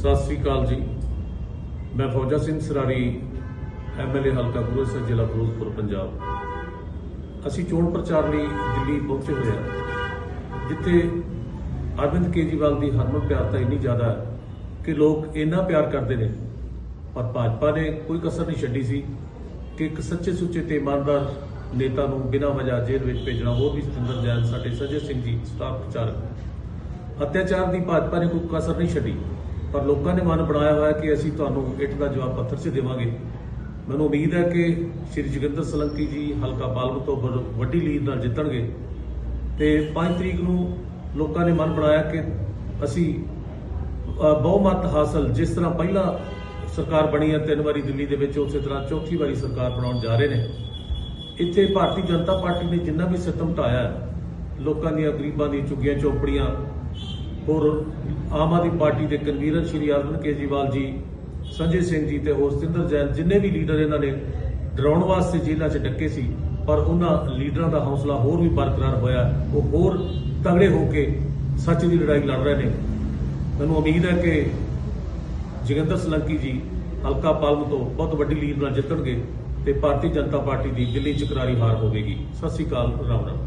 ਸਤਿ ਸ੍ਰੀ ਅਕਾਲ ਜੀ। ਮੈਂ ਫੌਜਾ ਸਿੰਘ ਸਰਾਰੀ ਐਮਐਲਏ ਹਲਕਾ ਗੁਰੂਸਰ ਜ਼ਿਲ੍ਹਾ ਫਿਰੋਜ਼ਪੁਰ, ਪੰਜਾਬ। ਅਸੀਂ ਚੋਣ ਪ੍ਰਚਾਰ ਲਈ ਦਿੱਲੀ ਪਹੁੰਚੇ ਹੋਏ ਹਾਂ, ਜਿੱਥੇ ਅਰਵਿੰਦ ਕੇਜਰੀਵਾਲ ਦੀ ਹਰਮਨ ਪਿਆਰਤਾ ਇੰਨੀ ਜ਼ਿਆਦਾ ਹੈ ਕਿ ਲੋਕ ਇੰਨਾ ਪਿਆਰ ਕਰਦੇ ਨੇ, ਪਰ ਭਾਜਪਾ ਨੇ ਕੋਈ ਕਸਰ ਨਹੀਂ ਛੱਡੀ ਸੀ ਕਿ ਇੱਕ ਸੱਚੇ ਸੁੱਚੇ ਤੇ ਇਮਾਨਦਾਰ ਨੇਤਾ ਨੂੰ ਬਿਨਾਂ ਵਜ੍ਹਾ ਜੇਲ੍ਹ ਵਿੱਚ ਭੇਜਣਾ ਉਹ ਵੀ ਸਤਿੰਦਰ ਜੈਨ, ਸਾਡੇ ਸਜੇ ਸਿੰਘ ਜੀ, ਸਟਾਫ ਪ੍ਰਚਾਰਕ ਅਤਿਆਚਾਰ ਦੀ ਭਾਜਪਾ ਨੇ ਕੋਈ ਕਸਰ ਨਹੀਂ ਛੱਡੀ। ਪਰ ਲੋਕਾਂ ਨੇ ਮਨ ਬਣਾਇਆ ਹੋਇਆ ਕਿ ਅਸੀਂ ਤੁਹਾਨੂੰ ਇੱਟ ਦਾ ਜਵਾਬ ਪੱਥਰ 'ਚ ਦੇਵਾਂਗੇ। ਮੈਨੂੰ ਉਮੀਦ ਹੈ ਕਿ ਸ਼੍ਰੀ ਜੋਗਿੰਦਰ ਸਲੰਕੀ ਜੀ ਹਲਕਾ ਪਾਲਮ ਤੋਂ ਵੱਡ- ਵੱਡੀ ਲੀਡ ਨਾਲ ਜਿੱਤਣਗੇ। ਤੇ 5 ਤਰੀਕ ਨੂੰ ਲੋਕਾਂ ਨੇ ਮਨ ਬਣਾਇਆ ਕਿ ਅਸੀਂ ਬਹੁਮਤ ਹਾਸਲ ਜਿਸ ਤਰ੍ਹਾਂ ਪਹਿਲਾਂ ਸਰਕਾਰ ਬਣੀ ਹੈ, ਤਿੰਨ ਵਾਰੀ ਦਿੱਲੀ ਦੇ ਵਿੱਚ ਉਸੇ ਤਰ੍ਹਾਂ ਚੌਥੀ ਵਾਰੀ ਸਰਕਾਰ ਬਣਾਉਣ ਜਾ ਰਹੇ ਨੇ। ਇੱਥੇ ਭਾਰਤੀ ਜਨਤਾ ਪਾਰਟੀ ਨੇ ਜਿੰਨਾ ਵੀ ਸਿਸਟਮ ਢਾਇਆ, ਲੋਕਾਂ ਦੀਆਂ ਗਰੀਬਾਂ ਦੀਆਂ ਝੁੱਗੀਆਂ ਚੌਪੜੀਆਂ ਹੋਰ ਆਮ ਆਦਮੀ ਪਾਰਟੀ ਦੇ ਕਨਵੀਨਰ ਸ਼੍ਰੀ ਅਰਵਿੰਦ ਕੇਜਰੀਵਾਲ ਜੀ, ਸੰਜੇ ਸਿੰਘ ਜੀ ਤੇ ਹੋਰ ਸਤਿੰਦਰ ਜੈਨ, ਜਿੰਨੇ ਵੀ ਲੀਡਰ ਇਹਨਾਂ ਨੇ ਡਰਾਉਣ ਵਾਸਤੇ ਜੇਲ੍ਹਾਂ 'ਚ ਡੱਕੇ ਸੀ, ਪਰ ਉਹਨਾਂ ਲੀਡਰਾਂ ਦਾ ਹੌਸਲਾ ਹੋਰ ਵੀ ਬਰਕਰਾਰ ਹੋਇਆ, ਉਹ ਹੋਰ ਤਗੜੇ ਹੋ ਕੇ ਸੱਚ ਦੀ ਲੜਾਈ ਲੜ ਰਹੇ ਨੇ। ਮੈਨੂੰ ਉਮੀਦ ਹੈ ਕਿ ਜੋਗਿੰਦਰ ਸਲੰਕੀ ਜੀ ਹਲਕਾ ਪਾਲਮ ਤੋਂ ਬਹੁਤ ਵੱਡੀ ਲੀਡ ਨਾਲ ਜਿੱਤਣਗੇ ਤੇ ਭਾਰਤੀ ਜਨਤਾ ਪਾਰਟੀ ਦੀ ਦਿੱਲੀ ਚ ਕਰਾਰੀ ਹਾਰ ਹੋਵੇਗੀ। ਸਤਿ ਸ਼੍ਰੀ ਅਕਾਲ, ਰਾਮ ਰਾਮ।